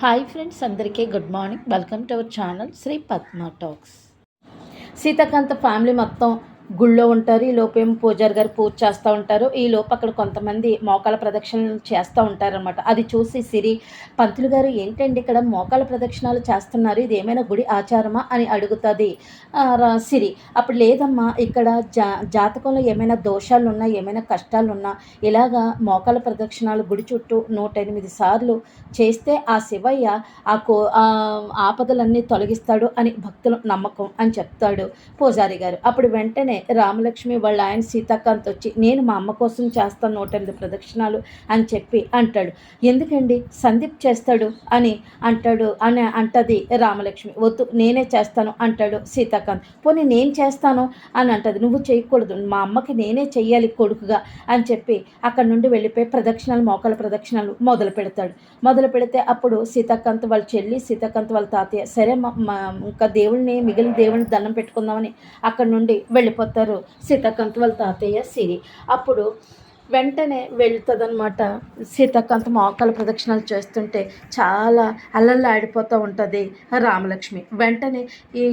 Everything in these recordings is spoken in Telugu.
హాయ్ ఫ్రెండ్స్ అందరికీ good morning welcome to our channel Shri Padma talks Sitakanta family మొత్తం గుళ్ళో ఉంటారు. ఈ లోపేమో పూజారి గారు పూజ చేస్తూ ఉంటారు. ఈ లోపు అక్కడ కొంతమంది మోకాల ప్రదక్షిణలు చేస్తూ ఉంటారనమాట అది చూసి సిరి పంతులు గారు ఏంటండి ఇక్కడ మోకాల ప్రదక్షిణాలు చేస్తున్నారు? ఇది ఏమైనా గుడి ఆచారమా? అని అడుగుతుంది సిరి. అప్పుడు లేదమ్మా ఇక్కడ జా జాతకంలో ఏమైనా దోషాలు ఉన్నా ఏమైనా కష్టాలు ఉన్నా ఇలాగా మోకాల ప్రదక్షిణాలు గుడి చుట్టూ నూట ఎనిమిది సార్లు చేస్తే ఆ శివయ్య ఆ కో ఆపదలన్నీ తొలగిస్తాడు అని భక్తుల నమ్మకం అని చెప్తాడు పూజారి గారు. అప్పుడు వెంటనే రామలక్ష్మి వాళ్ళ ఆయన సీతాకాంత్ వచ్చి నేను మా అమ్మ కోసం చేస్తాను నూట ఎనిమిది ప్రదక్షిణాలు అని చెప్పి అంటాడు. ఎందుకండి? సందీప్ చేస్తాడు అని అంటాడు అని అంటది రామలక్ష్మి. వద్దు నేనే చేస్తాను అంటాడు సీతాకాంత్. పోనీ నేను చేస్తాను అని అంటది. నువ్వు చేయకూడదు మా అమ్మకి నేనే చెయ్యాలి కొడుకుగా అని చెప్పి అక్కడ నుండి వెళ్ళిపోయి ప్రదక్షిణాలు మోకాల ప్రదక్షిణాలు మొదలు పెడతాడు. మొదలు పెడితే అప్పుడు సీతాకాంత్ వాళ్ళ చెల్లి సీతాకాంత్ వాళ్ళ తాతయ్య సరే మా ఇంకా దేవుడిని మిగిలిన దేవుడిని దండం పెట్టుకుందామని అక్కడ నుండి వెళ్ళిపోతారు. పోతారు. సీతాకాంత్ వాళ్ళ తాతయ్య సిరి. అప్పుడు వెంటనే వెళ్తుందనమాట సీతాకాంత మోకాల ప్రదక్షిణాలు చేస్తుంటే చాలా అల్లల్లాడిపోతూ ఉంటుంది రామలక్ష్మి. వెంటనే ఈ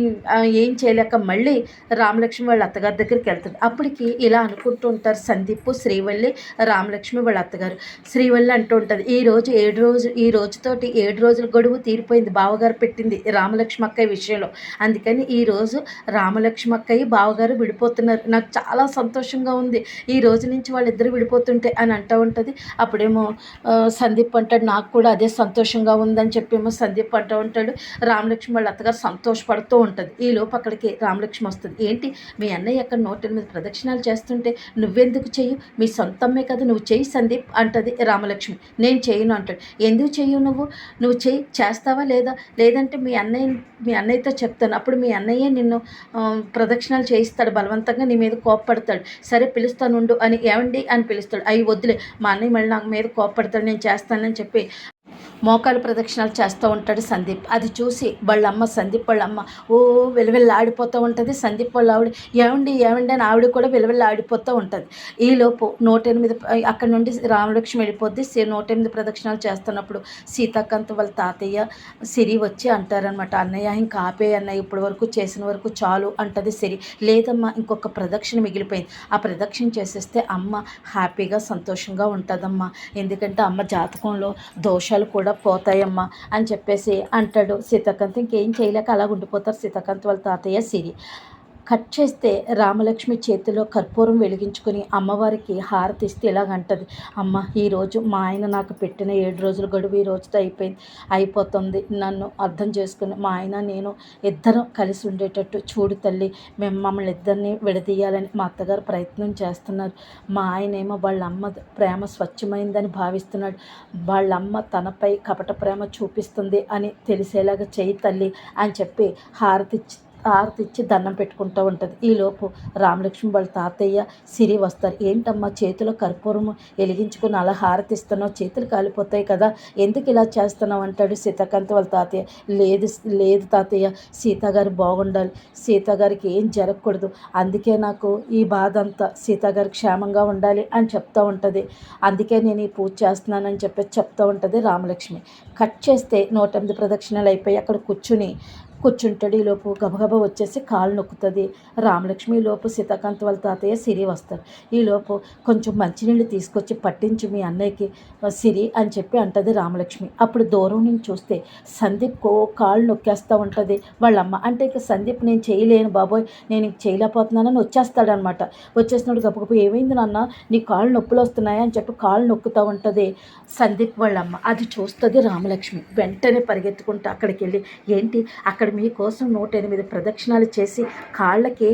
ఏం చేయలేక మళ్ళీ రామలక్ష్మి వాళ్ళ అత్తగారి దగ్గరికి వెళ్తుంది. అప్పటికి ఇలా అనుకుంటూ ఉంటారు సందీప్ శ్రీవల్లి రామలక్ష్మి వాళ్ళ అత్తగారు. శ్రీవల్లి అంటూ ఉంటుంది ఈ రోజు ఏడు రోజు ఈ రోజుతోటి ఏడు రోజుల గడువు తీరిపోయింది. బావగారు పెట్టింది రామలక్ష్మి అక్కయ్య విషయంలో. అందుకని ఈరోజు రామలక్ష్మి అక్కయ్య బావగారు విడిపోతున్నారు. నాకు చాలా సంతోషంగా ఉంది. ఈ రోజు నుంచి వాళ్ళిద్దరు వెళ్ళిపోతుంటే అని అంటూ ఉంటుంది. అప్పుడేమో సందీప్ అంటాడు నాకు కూడా అదే సంతోషంగా ఉందని చెప్పేమో సందీప్ అంటూ ఉంటాడు. రామలక్ష్మి వాళ్ళ అత్తగారు సంతోషపడుతూ ఉంటుంది. ఈ లోపు అక్కడికి రామలక్ష్మి వస్తుంది. ఏంటి మీ అన్నయ్య అక్కడ నోటి మీద ప్రదక్షిణాలు చేస్తుంటే నువ్వెందుకు చెయ్యి? మీ సొంతమ్మే కదా నువ్వు చెయ్యి సందీప్ అంటది రామలక్ష్మి. నేను చేయను అంటాడు. ఎందుకు చెయ్యు నువ్వు? నువ్వు చెయ్యి చేస్తావా లేదా? లేదంటే మీ అన్నయ్య మీ అన్నయ్యతో చెప్తాను. అప్పుడు మీ అన్నయ్య నిన్ను ప్రదక్షిణాలు చేయిస్తాడు. బలవంతంగా నీ మీద కోప్పడతాడు. సరే పిలుస్తానుండు అని ఏమండి అని పిలుస్తాడు. అవి వద్దులే మా అన్నయ్య మళ్ళీ నాకు మీద కోపడతాడు నేను చేస్తానని చెప్పి మోకాలు ప్రదక్షిణాలు చేస్తూ ఉంటాడు సందీప్. అది చూసి వాళ్ళ అమ్మ సందీప్ వాళ్ళ అమ్మ ఓ వెలువెల్లి ఆడిపోతూ ఉంటుంది. సందీప్ వాళ్ళ ఆవిడ ఏమండి ఏమండి అని ఆవిడ కూడా వెలువెల్లి ఆడిపోతూ ఉంటుంది ఈలోపు నూట ఎనిమిది అక్కడ నుండి రామలక్ష్మి వెళ్ళిపోద్ది. నూట ఎనిమిది ప్రదక్షిణాలు చేస్తున్నప్పుడు సీతాకాంత్ వాళ్ళ తాతయ్య సిరి వచ్చి అంటారనమాట అన్నయ్య ఇంకా ఆపే అన్నయ్య ఇప్పటి వరకు చేసిన వరకు చాలు అంటది సిరి. లేదమ్మా ఇంకొక ప్రదక్షిణ మిగిలిపోయింది. ఆ ప్రదక్షిణ చేసేస్తే అమ్మ హ్యాపీగా సంతోషంగా ఉంటుందమ్మా. ఎందుకంటే అమ్మ జాతకంలో దోషాలు కూడా పోతాయమ్మా అని చెప్పేసి అంటాడు సీతాకాంత్. ఇంకేం చేయలేక అలా ఉండిపోతారు సీతాకాంత్ వాళ్ళ తాతయ్య సిరి. కట్ చేస్తే రామలక్ష్మి చేతిలో కర్పూరం వెలిగించుకొని అమ్మవారికి హారతి ఇస్తే ఇలాగంటది అమ్మ ఈరోజు మా ఆయన నాకు పెట్టిన ఏడు రోజుల గడువు ఈ రోజుతో అయిపోయింది. అయిపోతుంది. నన్ను అర్థం చేసుకుని మా ఆయన నేను ఇద్దరం కలిసి ఉండేటట్టు చూడు తల్లి మేము మమ్మల్ని ఇద్దరిని విడదీయాలని మా అత్తగారు ప్రయత్నం చేస్తున్నారు. మా ఆయన ఏమో వాళ్ళ అమ్మ ప్రేమ స్వచ్ఛమైందని భావిస్తున్నాడు. వాళ్ళ అమ్మ తనపై కపట ప్రేమ చూపిస్తుంది అని తెలిసేలాగా చేయి తల్లి అని చెప్పి హారతి హారతి ఇచ్చి దండం పెట్టుకుంటూ ఉంటుంది. ఈలోపు రామలక్ష్మి వాళ్ళ తాతయ్య సిరి వస్తారు. ఏంటమ్మా చేతిలో కర్పూరం వెలిగించుకుని అలా హారతి ఇస్తున్నావు చేతులు కాలిపోతాయి కదా ఎందుకు ఇలా చేస్తున్నావు? అంటాడు సీతాకాంత్ వాళ్ళ తాతయ్య. లేదు లేదు తాతయ్య సీతాగారు బాగుండాలి. సీతాగారికి ఏం జరగకూడదు. అందుకే నాకు ఈ బాధ అంతా సీతాగారు క్షేమంగా ఉండాలి అని చెప్తూ ఉంటుంది. అందుకే నేను ఈ పూజ చేస్తున్నానని చెప్పి చెప్తూ ఉంటుంది రామలక్ష్మి. కట్ చేస్తే నూట ఎనిమిది ప్రదక్షిణలు అయిపోయి అక్కడ కూర్చుని కూర్చుంటాడు. ఈలోపు గబగబా వచ్చేసి కాళ్ళు నొక్కుతుంది. రామలక్ష్మి లోపు సీతాకాంత్ వాళ్ళ తాతయ్య సిరి వస్తారు. ఈలోపు కొంచెం మంచినీళ్ళు తీసుకొచ్చి పట్టించి మీ అన్నయ్యకి సిరి అని చెప్పి అంటది రామలక్ష్మి. అప్పుడు దూరం నుంచి చూస్తే సందీప్ కో కాళ్ళు నొక్కేస్తూ ఉంటుంది వాళ్ళమ్మ. అంటే ఇక సందీప్ నేను చేయలేను బాబోయ్ నేను చేయలేకపోతున్నానని వచ్చేస్తాడనమాట. వచ్చేసినప్పుడు గబగబా ఏమైంది నాన్న? నీ కాళ్ళు నొప్పులు వస్తున్నాయా? అని చెప్పి కాళ్ళు నొక్కుతూ ఉంటుంది సందీప్ వాళ్ళమ్మ. అది చూస్తుంది రామలక్ష్మి. వెంటనే పరిగెత్తుకుంటూ అక్కడికి వెళ్ళి ఏంటి? అక్కడ మీకోసం నూట ఎనిమిది ప్రదక్షిణాలు చేసి కాళ్ళకి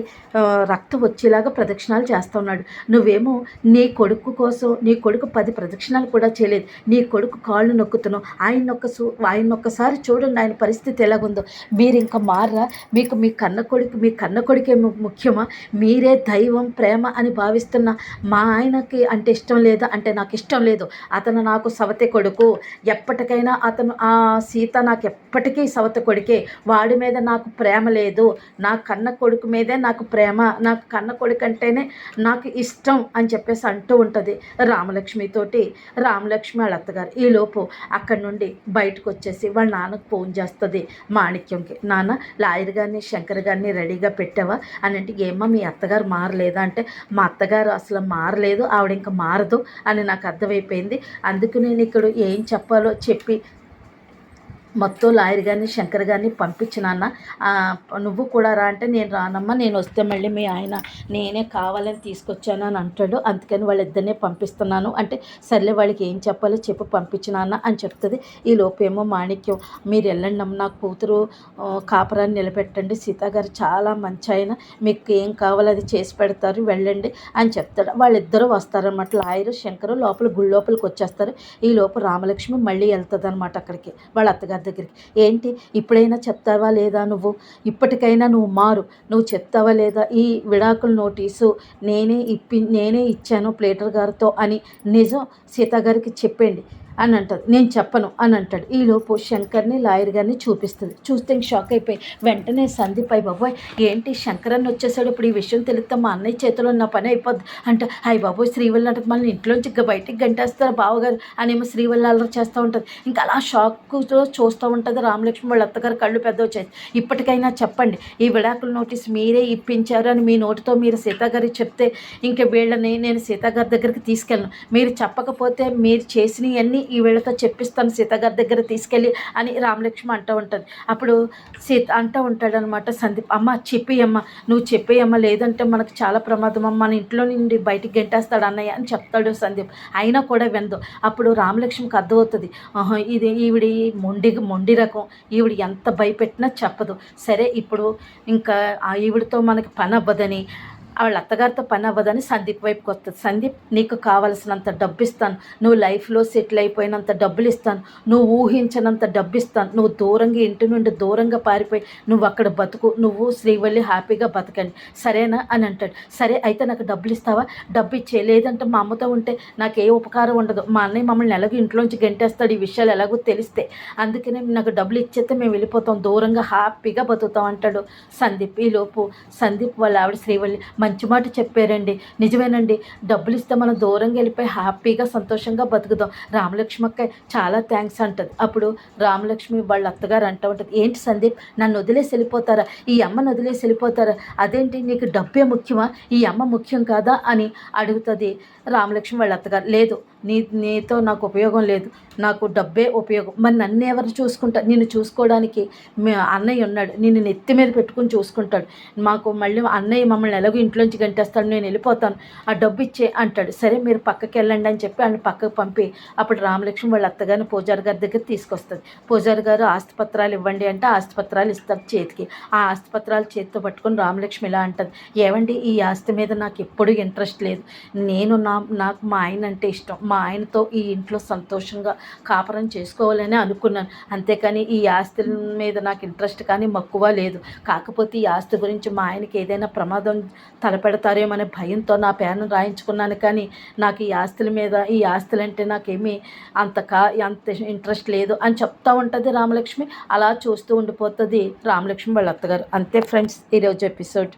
రక్తం వచ్చేలాగా ప్రదక్షిణాలు చేస్తున్నాడు. నువ్వేమో నీ కొడుకు కోసం నీ కొడుకు పది ప్రదక్షిణాలు కూడా చేయలేదు. నీ కొడుకు కాళ్ళు నొక్కుతున్నావు. ఆయన ఒక్క ఆయన ఒక్కసారి చూడండి ఆయన పరిస్థితి ఎలాగుందో. మీరు ఇంకా మారా మీకు మీ కన్న కొడుకు మీ కన్న కొడుకే ముఖ్యమా? మీరే దైవం ప్రేమ అని భావిస్తున్న మా ఆయనకి అంటే ఇష్టం లేదా? అంటే నాకు ఇష్టం లేదు. అతను నాకు సవతి కొడుకు. ఎప్పటికైనా అతను ఆ సీత నాకు ఎప్పటికీ సవతి కొడుకే. వాడు వాడి మీద నాకు ప్రేమ లేదు. నా కన్న కొడుకు మీదే నాకు ప్రేమ. నాకు కన్న కొడుకు అంటేనే నాకు ఇష్టం అని చెప్పేసి అంటూ ఉంటుంది రామలక్ష్మితోటి రామలక్ష్మి వాళ్ళ అత్తగారు. ఈలోపు అక్కడి నుండి బయటకు వచ్చేసి వాళ్ళ నాన్నకు ఫోన్ చేస్తుంది. మాణిక్యంకి నాన్న లాయర్ గారిని శంకర్ గారిని రెడీగా పెట్టావా? అని అంటే ఏమో మీ అత్తగారు మారలేదా? అంటే మా అత్తగారు అసలు మారలేదు. ఆవిడ ఇంకా మారదు అని నాకు అర్థమైపోయింది. అందుకు నేను ఇక్కడ ఏం చెప్పాలో చెప్పి మొత్తం లాయర్ గారిని శంకర్ గారిని పంపించినాన్న నువ్వు కూడా రా అంటే నేను రానమ్మా నేను వస్తే మళ్ళీ మీ ఆయన నేనే కావాలని తీసుకొచ్చాను అని అంటాడు. అందుకని వాళ్ళిద్దరినే పంపిస్తున్నాను. అంటే సర్లే వాళ్ళకి ఏం చెప్పాలో చెప్పి పంపించినాన్న అని చెప్తుంది. ఈ లోపేమో మాణిక్యం మీరు వెళ్ళండి అమ్మ నా కూతురు కాపురాన్ని నిలబెట్టండి. సీత గారు చాలా మంచి ఆయన. మీకు ఏం కావాలో అది చేసి పెడతారు వెళ్ళండి అని చెప్తాడు. వాళ్ళిద్దరూ వస్తారనమాట లాయరు శంకరు లోపల గుడి లోపలికి వచ్చేస్తారు. ఈ లోపు రామలక్ష్మి మళ్ళీ వెళ్తుంది అనమాట అక్కడికి. వాళ్ళ అత్తగారు గారి దగ్గరికి. ఏంటి? ఇప్పుడైనా చెప్తావా లేదా నువ్వు? ఇప్పటికైనా నువ్వు మారు. నువ్వు చెప్తావా లేదా? ఈ విడాకుల నోటీసు నేనే ఇప్పి నేనే ఇచ్చాను ప్లేటర్ గారితో అని నిజం సీత గారికి చెప్పండి. అని అంటుంది. నేను చెప్పను అని అంటాడు. ఈలోపు శంకర్ని లాయర్ గారిని చూపిస్తుంది. చూస్తే షాక్ అయిపోయి వెంటనే సందీప్ అయ్యి బాబోయ్ ఏంటి శంకర్ అని వచ్చేసాడు? ఇప్పుడు ఈ విషయం తెలిస్తే మా అన్నయ్య చేతిలో నా పని అయిపోద్ది. అంటే అయ్యి బాబోయ్ శ్రీవల్లి అంటే మళ్ళీ ఇంట్లోంచి బయటికి గంటేస్తారు బావగారు. అనేమో శ్రీవల్లి అల్లరి చేస్తూ ఉంటుంది. ఇంకా అలా షాక్తో చూస్తూ ఉంటుంది రామలక్ష్మి వాళ్ళ అత్తగారు కళ్ళు పెద్ద వచ్చాయి ఇప్పటికైనా చెప్పండి ఈ విడాకుల నోటీస్ మీరే ఇప్పించారు అని మీ నోటితో మీరు సీతాగారికి చెప్తే ఇంక వీళ్ళని నేను సీతాగారి దగ్గరికి తీసుకెళ్ళను. మీరు చెప్పకపోతే మీరు చేసినవన్నీ ఈ వీళ్ళతో చెప్పిస్తాను సీతగారి దగ్గర తీసుకెళ్ళి అని రామలక్ష్మి అంటూ ఉంటుంది. అప్పుడు సీత అంటూ ఉంటాడనమాట సందీప్ అమ్మ చెప్పేయమ్మ నువ్వు చెప్పేయమ్మ లేదంటే మనకు చాలా ప్రమాదం అమ్మ మన ఇంట్లో నుండి బయటికి గెంటేస్తాడు అన్నయ్య అని చెప్తాడు సందీప్. అయినా కూడా విందు అప్పుడు రామలక్ష్మికి అర్థమవుతుంది ఇది ఈవిడి మొండి మొండి రకం. ఈవిడ ఎంత భయపెట్టినా చెప్పదు. సరే ఇప్పుడు ఇంకా ఈవిడితో మనకి పని అవ్వదని వాళ్ళ అత్తగారితో పని అవ్వదని సందీప్ వైపుకి వస్తుంది. సందీప్ నీకు కావలసినంత డబ్బు ఇస్తాను నువ్వు లైఫ్లో సెటిల్ అయిపోయినంత డబ్బులు ఇస్తాను నువ్వు ఊహించినంత డబ్బు ఇస్తాను నువ్వు దూరంగా ఇంటి నుండి దూరంగా పారిపోయి నువ్వు అక్కడ బతుకు. నువ్వు శ్రీవల్లి హ్యాపీగా బతకండి. సరేనా? అని అంటాడు. సరే అయితే నాకు డబ్బులు ఇస్తావా డబ్బు ఇచ్చే లేదంటే మా అమ్మతో ఉంటే నాకు ఏ ఉపకారం ఉండదు. మా అన్నయ్య మమ్మల్ని ఎలాగో ఇంట్లోంచి గంటేస్తాడు ఈ విషయాలు ఎలాగో తెలిస్తే. అందుకనే నాకు డబ్బులు ఇచ్చేస్తే మేము వెళ్ళిపోతాం. దూరంగా హ్యాపీగా బతుకుతాం అంటాడు సందీప్. ఈలోపు సందీప్ వాళ్ళ ఆవిడ శ్రీవల్లి మంచి మాట చెప్పారండి. నిజమేనండి. డబ్బులు ఇస్తే మనం దూరంగా వెళ్ళిపోయి హ్యాపీగా సంతోషంగా బతుకుదాం. రామలక్ష్మి అక్క చాలా థ్యాంక్స్ అంటది. అప్పుడు రామలక్ష్మి వాళ్ళ అత్తగారు అంటూ ఉంటుంది. ఏంటి సందీప్ నన్ను వదిలేసి వెళ్ళిపోతారా? ఈ అమ్మను వదిలేసి వెళ్ళిపోతారా? అదేంటి నీకు డబ్బే ముఖ్యమా? ఈ అమ్మ ముఖ్యం కాదా? అని అడుగుతుంది రామలక్ష్మి వాళ్ళ అత్తగారు. లేదు నీ నీతో నాకు ఉపయోగం లేదు. నాకు డబ్బే ఉపయోగం. మరి నన్ను ఎవరు చూసుకుంటా? నిన్ను చూసుకోవడానికి మీ అన్నయ్య ఉన్నాడు. నిన్ను నెత్తి మీద పెట్టుకుని చూసుకుంటాడు. మాకు మళ్ళీ అన్నయ్య మమ్మల్ని ఎలాగో ఇంట్లో ఇంట్లోంచి గంటేస్తాడు నేను వెళ్ళిపోతాను. ఆ డబ్బు ఇచ్చే అంటాడు. సరే మీరు పక్కకి వెళ్ళండి అని చెప్పి ఆయన పక్కకు పంపి అప్పుడు రామలక్ష్మి వాళ్ళ అత్తగారిని పూజారి గారి దగ్గర తీసుకొస్తుంది పూజారి గారు ఆస్తిపత్రాలు ఇవ్వండి అంటే ఆస్తిపత్రాలు ఇస్తారు చేతికి. ఆ ఆస్తిపత్రాలు చేతితో పట్టుకొని రామలక్ష్మి ఇలా అంటుంది ఏమండి ఈ ఆస్తి మీద నాకు ఎప్పుడు ఇంట్రెస్ట్ లేదు. నేను నా నాకు మా ఆయన అంటే ఇష్టం. మా ఆయనతో ఈ ఇంట్లో సంతోషంగా కాపురం చేసుకోవాలని అనుకున్నాను. అంతేకాని ఈ ఆస్తి మీద నాకు ఇంట్రెస్ట్ కానీ మక్కువ లేదు. కాకపోతే ఈ ఆస్తి గురించి మా ఆయనకి ఏదైనా ప్రమాదం తలపెడతారేమనే భయంతో నా పేరును రాయించుకున్నాను. కానీ నాకు ఈ ఆస్తుల మీద ఈ ఆస్తులు అంటే నాకేమీ అంత కా అంత ఇంట్రెస్ట్ లేదు అని చెప్తూ ఉంటుంది రామలక్ష్మి. అలా చూస్తూ ఉండిపోతుంది రామలక్ష్మి వాళ్ళ అత్తగారు. అంతే ఫ్రెండ్స్ ఈరోజు ఎపిసోడ్.